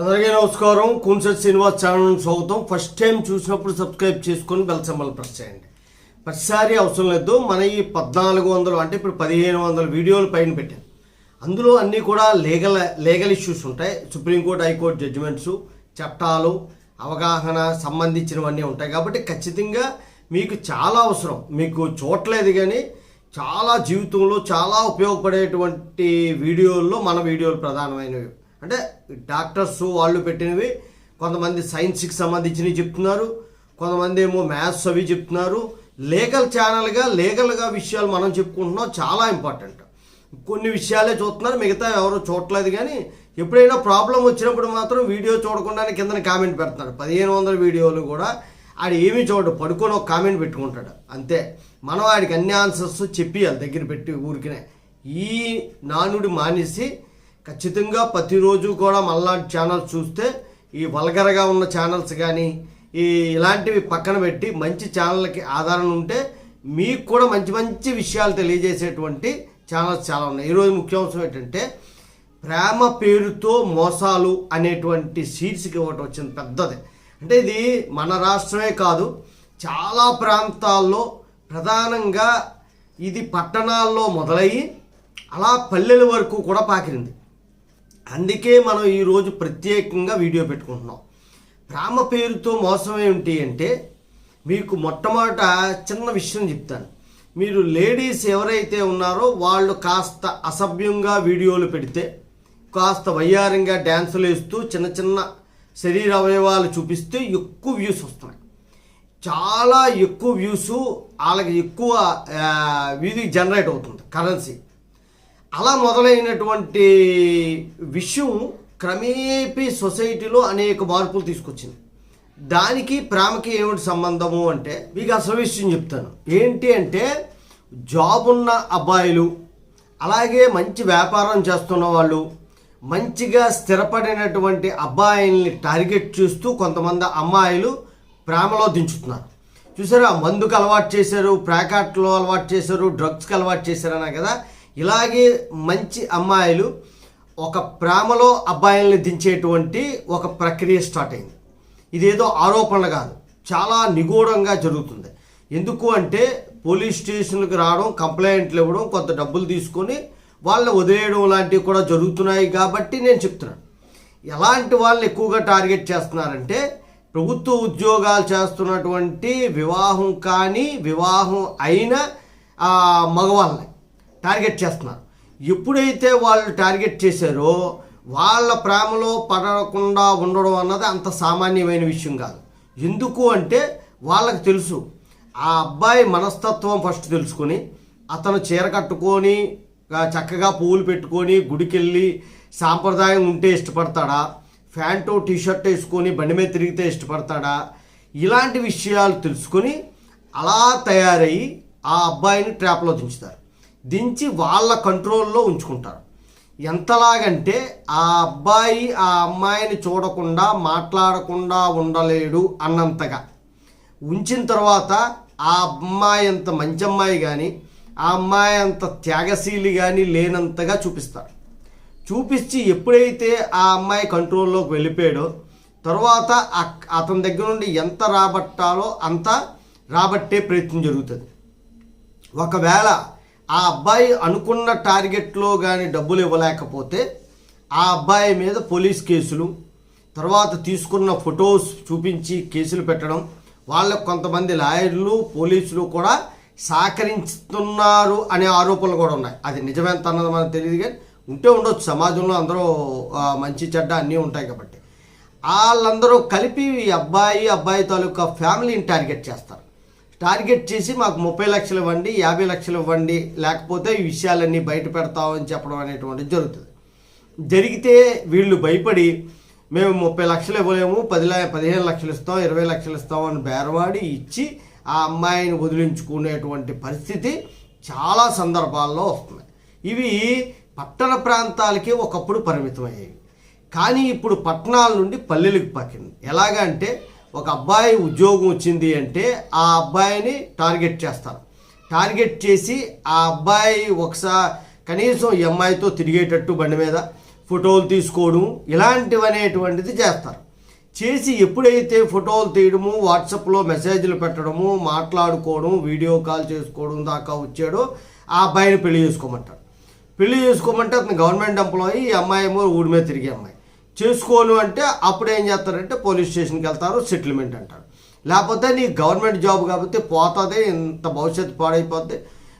అందరికీ నమస్కారం. కున్సెట్ శ్రీనివాస్ ఛానల్ స్వాగతం. ఫస్ట్ టైం చూసినప్పుడు సబ్స్క్రైబ్ చేసుకొని బెల్ సింబల్ ప్రెస్ చేయండి. ప్రతిసారి అవసరం లేదు. మన ఈ పద్నాలుగు వందలు అంటే ఇప్పుడు పదిహేను వందల వీడియోలు పైన పెట్టాను అందులో అన్నీ కూడా లీగల్ లీగల్ ఇష్యూస్ ఉంటాయి. Supreme court high court judgements చట్టాలు అవగాహన సంబంధించినవన్నీ ఉంటాయి. కాబట్టి ఖచ్చితంగా మీకు చాలా అవసరం. మీకు చూడలేదు కానీ చాలా జీవితంలో చాలా ఉపయోగపడేటువంటి వీడియోల్లో మన వీడియోలు ప్రధానమైనవి. అంటే డాక్టర్స్ వాళ్ళు పెట్టినవి కొంతమంది సైన్స్కి సంబంధించినవి చెప్తున్నారు కొంతమంది ఏమో మ్యాథ్స్ అవి చెప్తున్నారు. లీగల్ ఛానల్గా లీగల్గా విషయాలు మనం చెప్పుకుంటున్నాం చాలా ఇంపార్టెంట్ కొన్ని విషయాలే చూస్తున్నారు మిగతా ఎవరు చూడట్లేదు కానీ ఎప్పుడైనా ప్రాబ్లం వచ్చినప్పుడు మాత్రం వీడియో చూడకుండానే కింద కామెంట్ పెడుతున్నాడు. పదిహేను వందల వీడియోలు కూడా ఆడు ఏమీ చూడడు పడుకొని ఒక కామెంట్ పెట్టుకుంటాడు. అంతే. మనం ఆడికి అన్ని ఆన్సర్స్ చెప్పియాలి దగ్గర పెట్టి ఊరికినే. ఈ నానుడి మానేసి ఖచ్చితంగా ప్రతిరోజు కూడా మళ్ళాంటి ఛానల్స్ చూస్తే ఈ వల్గరగా ఉన్న ఛానల్స్ కానీ ఈ ఇలాంటివి పక్కన పెట్టి మంచి ఛానళ్ళకి ఆధారం ఉంటే మీకు కూడా మంచి మంచి విషయాలు తెలియజేసేటువంటి ఛానల్స్ చాలా ఉన్నాయి. ఈరోజు ముఖ్యాంశం ఏంటంటే ప్రేమ పేరుతో మోసాలు అనేటువంటి సీట్స్కి ఒకటి వచ్చింది పెద్దది. అంటే ఇది మన రాష్ట్రమే కాదు చాలా ప్రాంతాల్లో ప్రధానంగా ఇది పట్టణాల్లో మొదలయ్యి అలా పల్లెల వరకు కూడా పాకిరింది అందుకే మనం ఈరోజు ప్రత్యేకంగా వీడియో పెట్టుకుంటున్నాం. ప్రేమ పేరుతో మోసం ఏమిటి అంటే మీకు మొట్టమొదట చిన్న విషయం చెప్తాను. మీరు లేడీస్ ఎవరైతే ఉన్నారో వాళ్ళు కాస్త అసభ్యంగా వీడియోలు పెడితే కాస్త వయ్యారంగా డ్యాన్సులు వేస్తూ చిన్న చిన్న శరీర అవయవాలు చూపిస్తే ఎక్కువ వ్యూస్ వస్తున్నాయి. చాలా ఎక్కువ వ్యూస్ వాళ్ళకి ఎక్కువ వీధి జనరేట్ అవుతుంది కరెన్సీ. అలా మొదలైనటువంటి విషయం క్రమేపీ సొసైటీలో అనేక మార్పులు తీసుకొచ్చింది. దానికి ప్రేమకి ఏమిటి సంబంధము అంటే మీకు అసలు విషయం చెప్తాను. ఏంటి అంటే జాబ్ ఉన్న అబ్బాయిలు అలాగే మంచి వ్యాపారం చేస్తున్న వాళ్ళు మంచిగా స్థిరపడినటువంటి అబ్బాయిల్ని టార్గెట్ చేస్తూ కొంతమంది అమ్మాయిలు ప్రేమలో దించుతున్నారు. చూసారా మందుకు అలవాటు చేశారు ప్రాకాట్లో అలవాటు చేశారు డ్రగ్స్కి అలవాటు చేశారన్నా కదా ఇలాగే మంచి అమ్మాయిలు ఒక ప్రేమలో అబ్బాయిల్ని దించేటువంటి ఒక ప్రక్రియ స్టార్ట్ అయింది. ఇదేదో ఆరోపణ కాదు చాలా నిగూఢంగా జరుగుతుంది. ఎందుకు అంటే పోలీస్ స్టేషన్కి రావడం కంప్లైంట్లు ఇవ్వడం కొంత డబ్బులు తీసుకొని వాళ్ళని వదిలేయడం లాంటివి కూడా జరుగుతున్నాయి కాబట్టి నేను చెప్తున్నాను. ఎలాంటి వాళ్ళని ఎక్కువగా టార్గెట్ చేస్తున్నారంటే ప్రభుత్వ ఉద్యోగాలు చేస్తున్నటువంటి వివాహం కానీ వివాహం అయిన ఆ, మగవాళ్ళని. టార్గెట్ చేస్తున్నారు ఎప్పుడైతే వాళ్ళు టార్గెట్ చేశారో వాళ్ళ ప్రేమలో పడకుండా ఉండడం అన్నది అంత సామాన్యమైన విషయం కాదు. ఎందుకు అంటే వాళ్ళకి తెలుసు. ఆ అబ్బాయి మనస్తత్వం ఫస్ట్ తెలుసుకొని అతను చీర కట్టుకొని చక్కగా పువ్వులు పెట్టుకొని గుడికెళ్ళి సాంప్రదాయం ఉంటే ఇష్టపడతాడా? ప్యాంటు టీషర్ట్ వేసుకొని బండి మీద తిరిగితే ఇష్టపడతాడా? ఇలాంటి విషయాలు తెలుసుకొని అలా తయారయ్యి ఆ అబ్బాయిని ట్రాప్లో దించుతారు. దించి వాళ్ళ కంట్రోల్లో ఉంచుకుంటారు. ఎంతలాగంటే ఆ అబ్బాయి ఆ అమ్మాయిని చూడకుండా మాట్లాడకుండా ఉండలేడు అన్నంతగా. ఉంచిన తర్వాత ఆ అమ్మాయి అంత మంచి అమ్మాయి కానీ ఆ అమ్మాయి అంత త్యాగశీలి కానీ లేనంతగా చూపిస్తారు. చూపించి ఎప్పుడైతే ఆ అమ్మాయి కంట్రోల్లోకి వెళ్ళిపోయాడో తర్వాత అక్- అతని దగ్గర నుండి ఎంత రాబట్టాలో అంత రాబట్టే ప్రయత్నం జరుగుతుంది. ఒకవేళ ఆ అబ్బాయి అనుకున్న టార్గెట్లో కానీ డబ్బులు ఇవ్వలేకపోతే ఆ అబ్బాయి మీద పోలీస్ కేసులు తర్వాత తీసుకున్న ఫొటోస్ చూపించి కేసులు పెట్టడం వాళ్ళకు కొంతమంది లాయర్లు పోలీసులు కూడా సహకరిస్తున్నారు అనే ఆరోపణలు కూడా ఉన్నాయి. అది నిజమేంత అన్నది మనకు తెలియదు కానీ ఉంటే ఉండొచ్చు. సమాజంలో అందరూ మంచి చెడ్డ అన్నీ ఉంటాయి కాబట్టి. వాళ్ళందరూ కలిపి ఈ అబ్బాయి అబ్బాయి తాలూకా ఫ్యామిలీని టార్గెట్ చేస్తారు. టార్గెట్ చేసి మాకు ముప్పై లక్షలు ఇవ్వండి యాభై లక్షలు ఇవ్వండి లేకపోతే ఈ విషయాలన్నీ బయట పెడతామని చెప్పడం అనేటువంటిది జరుగుతుంది. జరిగితే వీళ్ళు భయపడి మేము ముప్పై లక్షలు ఇవ్వలేము పది పదిహేను లక్షలు ఇస్తాం ఇరవై లక్షలు ఇస్తాం అని బేరవాడి ఇచ్చి ఆ అమ్మాయిని వదిలించుకునేటువంటి పరిస్థితి చాలా సందర్భాల్లో వస్తుంది. ఇవి పట్టణ ప్రాంతాలకి ఒకప్పుడు పరిమితమయ్యేవి. కానీ ఇప్పుడు పట్టణాల నుండి పల్లెలకు పాకింది. ఎలాగంటే ఒక అబ్బాయి ఉద్యోగం వచ్చింది అంటే ఆ అబ్బాయిని టార్గెట్ చేస్తారు. టార్గెట్ చేసి ఆ అబ్బాయి ఒకసారి కనీసం ఈ అమ్మాయితో తిరిగేటట్టు బండి మీద ఫోటోలు తీసుకోవడం ఇలాంటివనేటువంటిది చేస్తారు. చేసి ఎప్పుడైతే ఫోటోలు తీయడము వాట్సాప్లో మెసేజ్లు పెట్టడము మాట్లాడుకోవడం వీడియో కాల్ చేసుకోవడం దాకా వచ్చాడో ఆ అబ్బాయిని పెళ్ళి చేసుకోమంటారు పెళ్ళి చేసుకోమంటే అతను గవర్నమెంట్ ఎంప్లాయీ ఈ అమ్మాయి ఏమో ఊడి మీద తిరిగే అమ్మాయి. చేసుకోను అంటే అప్పుడు ఏం చేస్తారంటే పోలీస్ స్టేషన్కి వెళ్తారు సెటిల్మెంట్ అంటారు. లేకపోతే నీ గవర్నమెంట్ జాబ్ కాబట్టి పోతుంది ఇంత భవిష్యత్తు పాడైపోద్ది.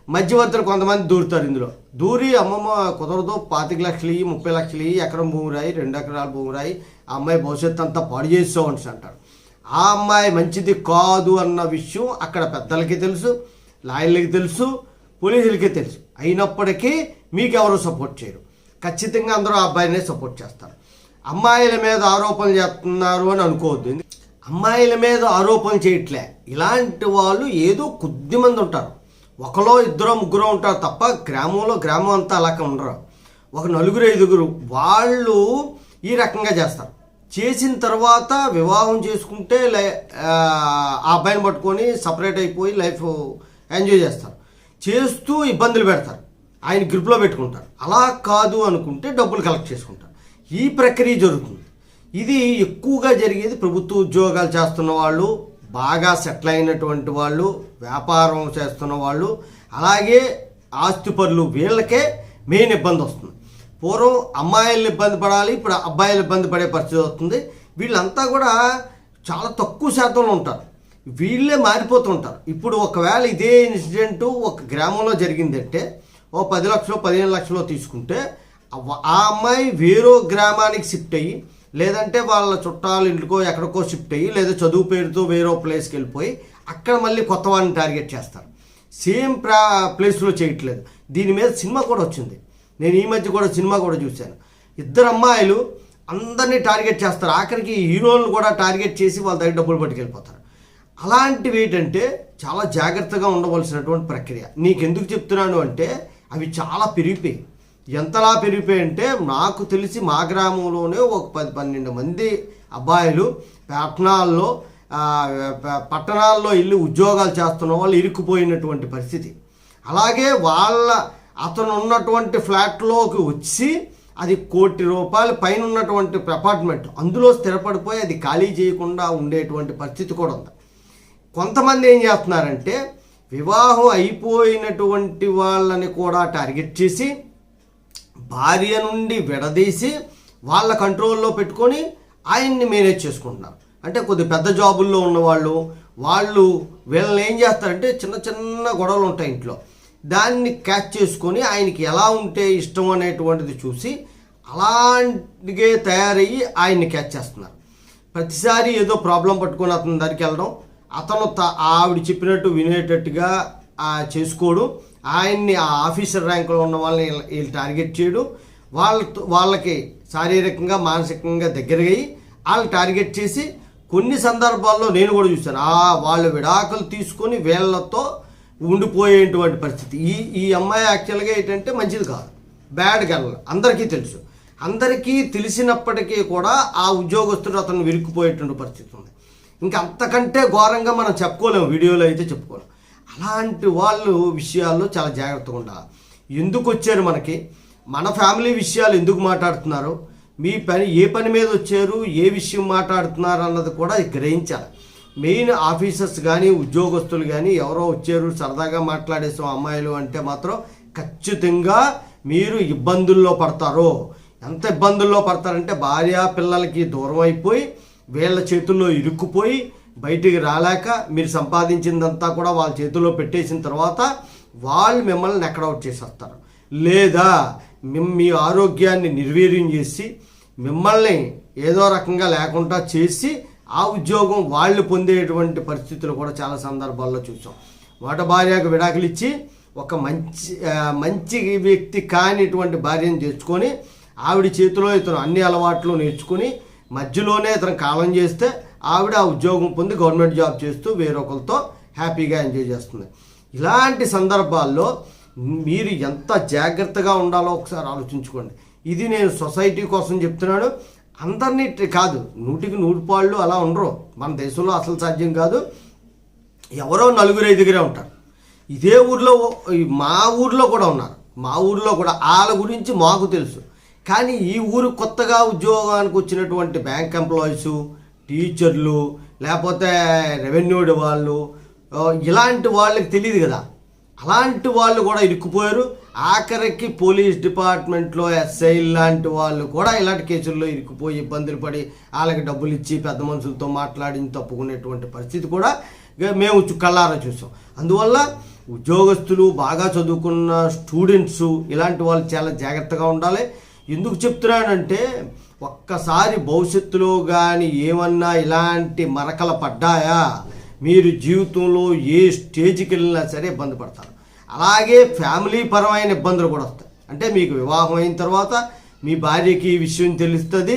మధ్యవర్తులు కొంతమంది దూరుతారు ఇందులో. దూరి అమ్మమ్మ కుదరదు పాతిక లక్షలు ఇవి ముప్పై లక్షలు ఇవి ఎకరం భూమి రాయి రెండు ఎకరాల భూమి రాయి ఆ అమ్మాయి భవిష్యత్తు అంతా పాడు చేసావు అని అంటారు. ఆ అమ్మాయి మంచిది కాదు అన్న విషయం అక్కడ పెద్దలకి తెలుసు లాయర్లకి తెలుసు పోలీసులకి తెలుసు. అయినప్పటికీ మీకు ఎవరు సపోర్ట్ చేయరు. ఖచ్చితంగా అందరూ ఆ అబ్బాయినే సపోర్ట్ చేస్తారు. అమ్మాయిల మీద ఆరోపణలు చేస్తున్నారు అని అనుకోవద్దు. అమ్మాయిల మీద ఆరోపణలు చేయట్లే. ఇలాంటి వాళ్ళు ఏదో కొద్ది మంది ఉంటారు. ఒకలో ఇద్దరు ముగ్గురు ఉంటారు తప్ప గ్రామంలో గ్రామం అంతా అలాగే ఉండరు. ఒక నలుగురు ఐదుగురు వాళ్ళు ఈ రకంగా చేస్తారు. చేసిన తర్వాత వివాహం చేసుకుంటే లై ఆ ఆ అబ్బాయిని పట్టుకొని సపరేట్ అయిపోయి లైఫ్ ఎంజాయ్ చేస్తారు. చేస్తూ ఇబ్బందులు పెడతారు. ఆయన గ్రిప్లో పెట్టుకుంటారు. అలా కాదు అనుకుంటే డబ్బులు కలెక్ట్ చేసుకుంటారు. ఈ ప్రక్రియ జరుగుతుంది. ఇది ఎక్కువగా జరిగేది ప్రభుత్వ ఉద్యోగాలు చేస్తున్న వాళ్ళు బాగా సెటిల్ అయినటువంటి వాళ్ళు వ్యాపారం చేస్తున్న వాళ్ళు అలాగే ఆస్తిపరులు వీళ్ళకే మెయిన్ ఇబ్బంది వస్తుంది. పూర్వం అమ్మాయిలు ఇబ్బంది పడాలి ఇప్పుడు అబ్బాయిలు ఇబ్బంది పడే పరిస్థితి వస్తుంది. వీళ్ళంతా కూడా చాలా తక్కువ శాతంలో ఉంటారు. వీళ్ళే మారిపోతుంటారు ఇప్పుడు ఒకవేళ ఇదే ఇన్సిడెంట్ ఒక గ్రామంలో జరిగిందంటే ఓ పది లక్షలు పదిహేను లక్షలు తీసుకుంటే ఆ- అమ్మాయి వేరో గ్రామానికి షిఫ్ట్ అయ్యి లేదంటే వాళ్ళ చుట్టాలు ఇంటికో ఎక్కడికో షిఫ్ట్ అయ్యి లేదా చదువు పేరుతో వేరే ప్లేస్కి వెళ్ళిపోయి అక్కడ మళ్ళీ కొత్త వాళ్ళని టార్గెట్ చేస్తారు. సేమ్ ప్రా ప్లేస్లో చేయట్లేదు. దీని మీద సినిమా కూడా వచ్చింది. నేను ఈ మధ్య కూడా సినిమా కూడా చూశాను. ఇద్దరు అమ్మాయిలు అందరినీ టార్గెట్ చేస్తారు. ఆఖరికి హీరోలను కూడా టార్గెట్ చేసి వాళ్ళ దగ్గర డబ్బులు పట్టుకెళ్ళిపోతారు. అలాంటివి ఏంటంటే చాలా జాగ్రత్తగా ఉండవలసినటువంటి ప్రక్రియ. నీకు ఎందుకు చెప్తున్నాను అంటే అవి చాలా పెరిగిపోయాయి. ఎంతలా పెరిగిపోయంటే అంటే నాకు తెలిసి మా గ్రామంలోనే ఒక పది పన్నెండు మంది అబ్బాయిలు పట్టణాల్లో పట్టణాల్లో ఇల్లు ఉద్యోగాలు చేస్తున్న వాళ్ళు ఇరుక్కుపోయినటువంటి పరిస్థితి. అలాగే వాళ్ళ అతను ఉన్నటువంటి ఫ్లాట్లోకి వచ్చి అది కోటి రూపాయల పైన ఉన్నటువంటి అపార్ట్మెంట్. అందులో స్థిరపడిపోయి అది ఖాళీ చేయకుండా ఉండేటువంటి పరిస్థితి కూడా ఉంది. కొంతమంది ఏం చేస్తున్నారంటే వివాహం అయిపోయినటువంటి వాళ్ళని కూడా టార్గెట్ చేసి భార్య నుండి విడదీసి వాళ్ళ కంట్రోల్లో పెట్టుకొని ఆయన్ని మేనేజ్ చేసుకుంటున్నారు. అంటే కొద్ది పెద్ద జాబుల్లో ఉన్నవాళ్ళు వాళ్ళు వీళ్ళని ఏం చేస్తారంటే చిన్న చిన్న గొడవలు ఉంటాయి ఇంట్లో. దాన్ని క్యాచ్ చేసుకొని ఆయనకి ఎలా ఉంటే ఇష్టం అనేటువంటిది చూసి అలాంటిగే తయారయ్యి ఆయన్ని క్యాచ్ చేస్తున్నారు. ప్రతిసారి ఏదో ప్రాబ్లం పట్టుకొని అతని దగ్గరికి వెళ్ళడం అతను త- ఆవిడ చెప్పినట్టు వినేటట్టుగా చేసుకోవడం ఆయన్ని ఆ ఆఫీసర్ ర్యాంకులో ఉన్న వాళ్ళని వీళ్ళ- వీళ్ళు టార్గెట్ చేయడం. వాళ్ళతో వాళ్ళకి శారీరకంగా మానసికంగా దగ్గరగా వాళ్ళు వాళ్ళని టార్గెట్ చేసి కొన్ని సందర్భాల్లో నేను కూడా చూశాను. ఆ వాళ్ళు విడాకులు తీసుకొని వీళ్ళతో ఉండిపోయేటువంటి పరిస్థితి. ఈ ఈ అమ్మాయి యాక్చువల్గా ఏంటంటే మంచిది కాదు. బ్యాడ్ గర్ల్ అందరికీ తెలుసు. అందరికీ తెలిసినప్పటికీ కూడా ఆ ఉద్యోగస్తుడు అతను విరుక్కుపోయేటువంటి పరిస్థితి ఉంది. ఇంకా అంతకంటే ఘోరంగా మనం చెప్పుకోలేము. వీడియోలో అయితే చెప్పుకోలేము. అలాంటి వాళ్ళు విషయాల్లో చాలా జాగ్రత్తగా ఉండాలి. ఎందుకు వచ్చారు మనకి? మన ఫ్యామిలీ విషయాలు ఎందుకు మాట్లాడుతున్నారు? మీ పని ఏ పని మీద వచ్చారు? ఏ విషయం మాట్లాడుతున్నారు అన్నది కూడా గ్రహించాలి. మెయిన్ ఆఫీసర్స్ కానీ ఉద్యోగస్తులు కానీ ఎవరో వచ్చారు సరదాగా మాట్లాడేసాం అమ్మాయిలు అంటే మాత్రం ఖచ్చితంగా మీరు ఇబ్బందుల్లో పడతారు. ఎంత ఇబ్బందుల్లో పడతారంటే భార్య పిల్లలకి దూరం అయిపోయి వీళ్ళ చేతుల్లో ఇరుక్కుపోయి బయటికి రాలేక మీరు సంపాదించిందంతా కూడా వాళ్ళ చేతుల్లో పెట్టేసిన తర్వాత వాళ్ళు మిమ్మల్ని నెక్కడౌట్ చేసేస్తారు. లేదా మీ ఆరోగ్యాన్ని నిర్వీర్యం చేసి మిమ్మల్ని ఏదో రకంగా లేకుండా చేసి ఆ ఉద్యోగం వాళ్ళు పొందేటువంటి పరిస్థితులు కూడా చాలా సందర్భాల్లో చూసాం. మొదట భార్యకు విడాకులు ఇచ్చి ఒక మంచి మంచి వ్యక్తి కానిటువంటి భార్యను తెచ్చుకొని ఆవిడ చేతిలో ఇతను అన్ని అలవాట్లు నేర్చుకుని మధ్యలోనే ఇతను కాలం చేస్తే ఆవిడ ఉద్యోగం పొంది గవర్నమెంట్ జాబ్ చేస్తూ వేరొకరితో హ్యాపీగా ఎంజాయ్ చేస్తుంది. ఇలాంటి సందర్భాల్లో మీరు ఎంత జాగ్రత్తగా ఉండాలో ఒకసారి ఆలోచించుకోండి. ఇది నేను సొసైటీ కోసం చెప్తున్నాను. అందరినీ కాదు నూటికి నూరు పాళ్ళు అలా ఉండరు. మన దేశంలో అసలు సాధ్యం కాదు. ఎవరో నలుగురు ఐదుగురే ఉంటారు. ఇదే ఊర్లో మా ఊర్లో కూడా ఉన్నారు. మా ఊర్లో కూడా వాళ్ళ గురించి మాకు తెలుసు. కానీ ఈ ఊరు కొత్తగా ఉద్యోగానికి వచ్చినటువంటి బ్యాంక్ ఎంప్లాయీసు టీచర్లు లేకపోతే రెవెన్యూ వాళ్ళు ఇలాంటి వాళ్ళకి తెలియదు కదా. అలాంటి వాళ్ళు కూడా ఇరుక్కుపోయారు. ఆఖరికి పోలీస్ డిపార్ట్మెంట్లో ఎస్ఐ లాంటి వాళ్ళు కూడా ఇలాంటి కేసుల్లో ఇరుక్కుపోయి ఇబ్బందులు పడి వాళ్ళకి డబ్బులు ఇచ్చి పెద్ద మనుషులతో మాట్లాడి తప్పుకునేటువంటి పరిస్థితి కూడా మేము కళ్ళారా చూసాం. అందువల్ల ఉద్యోగస్తులు బాగా చదువుకున్న స్టూడెంట్స్ ఇలాంటి వాళ్ళు చాలా జాగ్రత్తగా ఉండాలి. ఎందుకు చెప్తున్నానంటే ఒక్కసారి భవిష్యత్తులో కానీ ఏమన్నా ఇలాంటి మరకలు పడ్డాయా మీరు జీవితంలో ఏ స్టేజ్కి వెళ్ళినా సరే ఇబ్బంది పడతారు. అలాగే ఫ్యామిలీ పరమైన ఇబ్బందులు కూడా వస్తాయి. అంటే మీకు వివాహం అయిన తర్వాత మీ భార్యకి ఈ విషయం తెలుస్తుంది.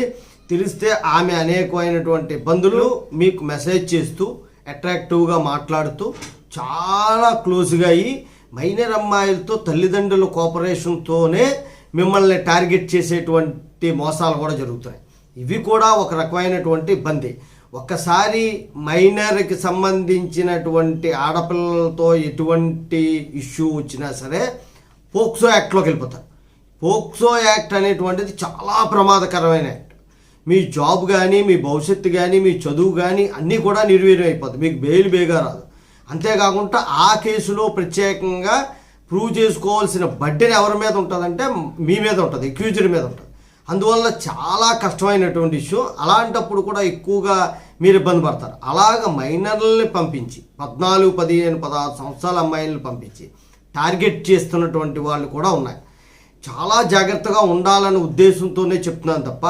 తెలిస్తే ఆమె అనేకమైనటువంటి ఇబ్బందులు మీకు మెసేజ్ చేస్తూ అట్రాక్టివ్గా మాట్లాడుతూ చాలా క్లోజ్గా అయ్యి మైనర్ అమ్మాయిలతో తల్లిదండ్రుల కోఆపరేషన్తోనే మిమ్మల్ని టార్గెట్ చేసేటువంటి మోసాలు కూడా జరుగుతున్నాయి ఇవి కూడా ఒక రకమైనటువంటి ఇబ్బంది. ఒక్కసారి మైనర్కి సంబంధించినటువంటి ఆడపిల్లలతో ఎటువంటి ఇష్యూ వచ్చినా సరే పోక్సో యాక్ట్లోకి వెళ్ళిపోతారు. పోక్సో యాక్ట్ అనేటువంటిది చాలా ప్రమాదకరమైన యాక్ట్. మీ జాబ్ కానీ మీ భవిష్యత్తు కానీ మీ చదువు కానీ అన్నీ కూడా నిర్వీర్యం అయిపోతుంది మీకు బెయిల్ బేగా రాదు. అంతేకాకుండా ఆ కేసులో ప్రత్యేకంగా ప్రూవ్ చేసుకోవాల్సిన బడ్డెని ఎవరి మీద ఉంటుందంటే మీ మీద ఉంటుంది అక్యూజ్డ్ మీద ఉంటుంది. అందువల్ల చాలా కష్టమైనటువంటి ఇష్యూ. అలాంటప్పుడు కూడా ఎక్కువగా మీరు ఇబ్బంది పడతారు. అలాగ మైనర్లని పంపించి పద్నాలుగు పదిహేను పదహారు సంవత్సరాల అమ్మాయిలను పంపించి టార్గెట్ చేస్తున్నటువంటి వాళ్ళు కూడా ఉన్నాయి. చాలా జాగ్రత్తగా ఉండాలనే ఉద్దేశంతోనే చెప్తున్నాను తప్ప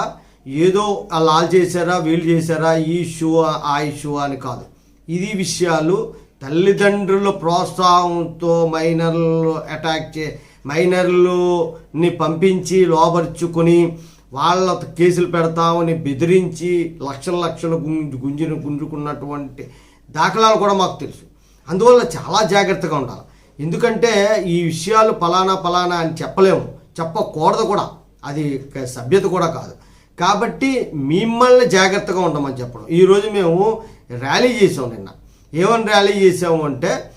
ఏదో లాల్ చేశారా వీళ్ళు చేశారా ఈ ఇష్యూ ఆ ఇష్యూ అని కాదు. ఇది విషయాలు తల్లిదండ్రుల ప్రోత్సాహంతో మైనర్లు అటాక్ చే మైనర్లుని పంపించి లోపరుచుకొని వాళ్ళ కేసులు పెడతామని బెదిరించి లక్షల లక్షలు గుంజు గుంజిన గుంజుకున్నటువంటి దాఖలాలు కూడా మాకు తెలుసు. అందువల్ల చాలా జాగ్రత్తగా ఉండాలి. ఎందుకంటే ఈ విషయాలు ఫలానా ఫలానా అని చెప్పలేము. చెప్పకూడదు కూడా. అది సభ్యత కూడా కాదు. కాబట్టి మిమ్మల్ని జాగ్రత్తగా ఉండమని చెప్పడం. ఈరోజు మేము ర్యాలీ చేసాం నిన్న. ఏమని ర్యాలీ చేసాము అంటే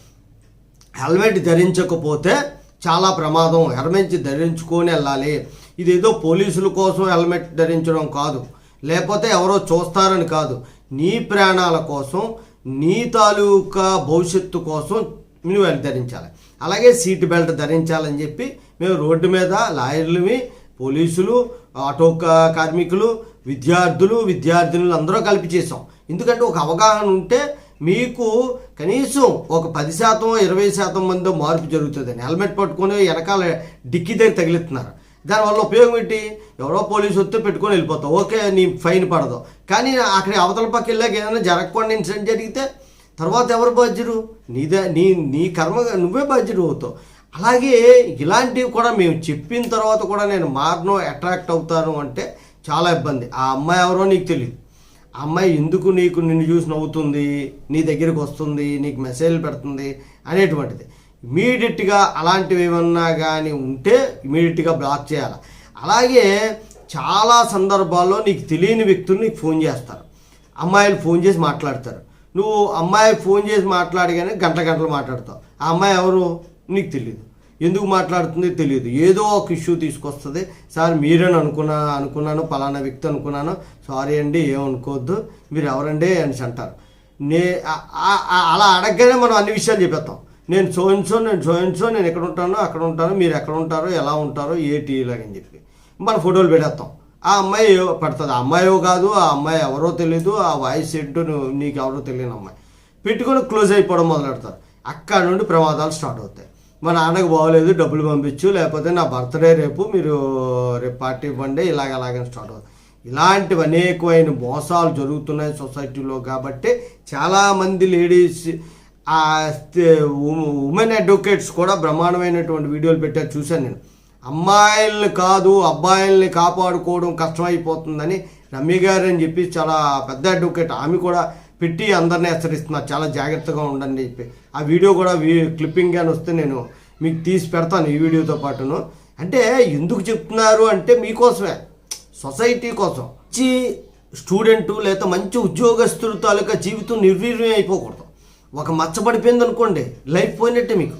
హెల్మెట్ ధరించకపోతే చాలా ప్రమాదం. హెల్మెట్ ధరించుకొని వెళ్ళాలి. ఇదేదో పోలీసుల కోసం హెల్మెట్ ధరించడం కాదు. లేకపోతే ఎవరో చూస్తారని కాదు. నీ ప్రాణాల కోసం నీ తాలూకా భవిష్యత్తు కోసం నువ్వు ధరించాలి. అలాగే సీట్ బెల్ట్ ధరించాలని చెప్పి మేము రోడ్డు మీద లాయర్లవి పోలీసులు ఆటో కార్మికులు విద్యార్థులు విద్యార్థినులు అందరూ కలిపి చేసాం ఎందుకంటే ఒక అవగాహన ఉంటే మీకు కనీసం ఒక పది శాతం ఇరవై శాతం మంది మార్పు జరుగుతుందని హెల్మెట్ పట్టుకొని వెనకాల డిక్కీ దగ్గర తగిలిస్తున్నారు. దానివల్ల ఉపయోగం ఏంటి? ఎవరో పోలీసు వస్తే పెట్టుకొని వెళ్ళిపోతావు. ఓకే నీ ఫైన్ పడదు. కానీ అక్కడ అవతల పక్క వెళ్ళాక ఏదైనా జరగకుండా ఇన్సిడెంట్ జరిగితే తర్వాత ఎవరు బాధ్యులు? నీదే నీ నీ కర్మ నువ్వే బాధ్యుడు అవుతావు. అలాగే ఇలాంటివి కూడా మేము చెప్పిన తర్వాత కూడా నేను మారను అట్రాక్ట్ అవుతాను అంటే చాలా ఇబ్బంది. ఆ అమ్మాయి ఎవరో నీకు తెలియదు అమ్మాయి ఎందుకు నీకు నిన్ను చూసి నవ్వుతుంది? నీ దగ్గరికి వస్తుంది నీకు మెసేజ్లు పెడుతుంది అనేటువంటిది. ఇమీడియట్గా అలాంటివి ఏమన్నా కానీ ఉంటే ఇమీడియట్గా బ్లాక్ చేయాలి. అలాగే చాలా సందర్భాల్లో నీకు తెలియని వ్యక్తులు నీకు ఫోన్ చేస్తారు. అమ్మాయిలు ఫోన్ చేసి మాట్లాడతారు. నువ్వు అమ్మాయి ఫోన్ చేసి మాట్లాడగానే గంటల గంటలు మాట్లాడతావు. ఆ అమ్మాయి ఎవరు? నీకు తెలియదు ఎందుకు మాట్లాడుతుంది తెలియదు. ఏదో ఒక ఇష్యూ తీసుకొస్తుంది. సార్ మీరని అనుకున్నా అనుకున్నాను పలానా వ్యక్తి అనుకున్నాను. సారీ అండి ఏమనుకోవద్దు మీరు ఎవరండి? అని అంటారు. నే అలా అడగగానే మనం అన్ని విషయాలు చెప్పేస్తాం. నేను సోయిన్సో నేను సోయిన్సో నేను ఎక్కడ ఉంటానో అక్కడ ఉంటాను మీరు ఎక్కడ ఉంటారో ఎలా ఉంటారో ఏంటి ఇలాగని చెప్పి మన ఫోటోలు పెడేస్తాం ఆ అమ్మాయి ఏవో పడుతుంది. ఆ అమ్మాయో కాదు ఆ అమ్మాయి ఎవరో తెలియదు ఆ వాయిస్ ఏంటో నువ్వు నీకు ఎవరో తెలియని అమ్మాయి. పెట్టుకొని క్లోజ్ అయిపోవడం మొదలెడతారు. అక్కడ నుండి ప్రమాదాలు స్టార్ట్ అవుతాయి. మా నాన్నకు బాగోలేదు డబ్బులు పంపించు లేకపోతే నా బర్త్డే రేపు మీరు రేపు పార్టీ ఇవ్వండి ఇలాగ అలాగని స్టార్ట్ అవుతుంది. ఇలాంటివి అనేకమైన మోసాలు జరుగుతున్నాయి సొసైటీలో కాబట్టి చాలామంది లేడీస్ ఆ ఉమెన్ అడ్వకేట్స్ కూడా బ్రహ్మాండమైనటువంటి వీడియోలు పెట్టారు చూశాను నేను. అమ్మాయిల్ని కాదు అబ్బాయిల్ని కాపాడుకోవడం కష్టమైపోతుందని రమ్య గారు అని చెప్పి చాలా పెద్ద అడ్వకేట్ ఆమె కూడా పెట్టి అందరినీ హెచ్చరిస్తున్నారు చాలా జాగ్రత్తగా ఉండండి చెప్పి. ఆ వీడియో కూడా క్లిప్పింగ్ కానీ వస్తే నేను మీకు తీసి పెడతాను ఈ వీడియోతో పాటును. అంటే ఎందుకు చెప్తున్నారు అంటే మీకోసమే. సొసైటీ కోసం. మంచి స్టూడెంట్ లేదా మంచి ఉద్యోగస్తుల తాలూకా జీవితం నిర్వీర్యం అయిపోకూడదు. ఒక మచ్చ పడిపోయింది అనుకోండి లైఫ్ పోయినట్టే మీకు.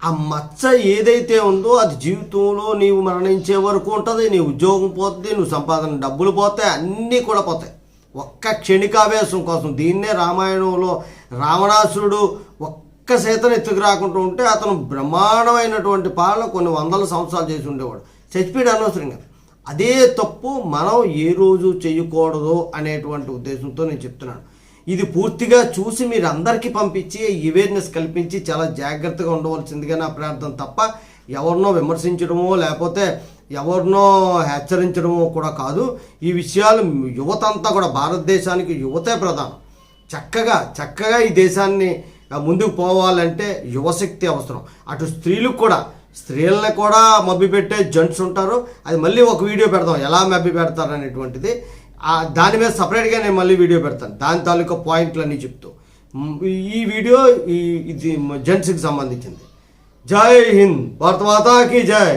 ఆ మచ్చ ఏదైతే ఉందో అది జీవితంలో నీవు మరణించే వరకు ఉంటుంది నీ ఉద్యోగం పోతుంది నువ్వు సంపాదన డబ్బులు పోతాయి అన్నీ కూడా పోతాయి. ఒక్క క్షణికావేశం కోసం దీన్నే రామాయణంలో రావణాసురుడు ఒక్క సీతను ఎత్తుకు రాకుండా ఉంటే అతను బ్రహ్మాండమైనటువంటి పాలన కొన్ని వందల సంవత్సరాలు చేసి ఉండేవాడు. చచ్చిపోయాడు అనవసరంగా. అదే తప్పు మనం ఏ రోజు చేయకూడదు అనేటువంటి ఉద్దేశంతో నేను చెప్తున్నాను. ఇది పూర్తిగా చూసి మీరు అందరికీ పంపించి అవేర్నెస్ కల్పించి చాలా జాగ్రత్తగా ఉండవలసిందిగా నా ప్రార్థన తప్ప ఎవరినో విమర్శించడమో లేకపోతే ఎవరినో హెచ్చరించడమో కూడా కాదు ఈ విషయాలు యువత అంతా కూడా భారతదేశానికి యువతే ప్రధానం. చక్కగా చక్కగా ఈ దేశాన్ని ముందుకు పోవాలంటే యువశక్తి అవసరం. అటు స్త్రీలకు కూడా స్త్రీలను కూడా మబ్బి పెట్టే జెంట్స్ ఉంటారు. అది మళ్ళీ ఒక వీడియో పెడతాం ఎలా మబ్బి పెడతారు అనేటువంటిది దాని మీద సపరేట్గా నేను మళ్ళీ వీడియో పెడతాను. దాని తాలూకా పాయింట్లు అన్నీ చెప్తూ. ఈ వీడియో ఈ ఇది జెంట్స్కి సంబంధించింది. జై హింద్ భారత మాతాకి జై.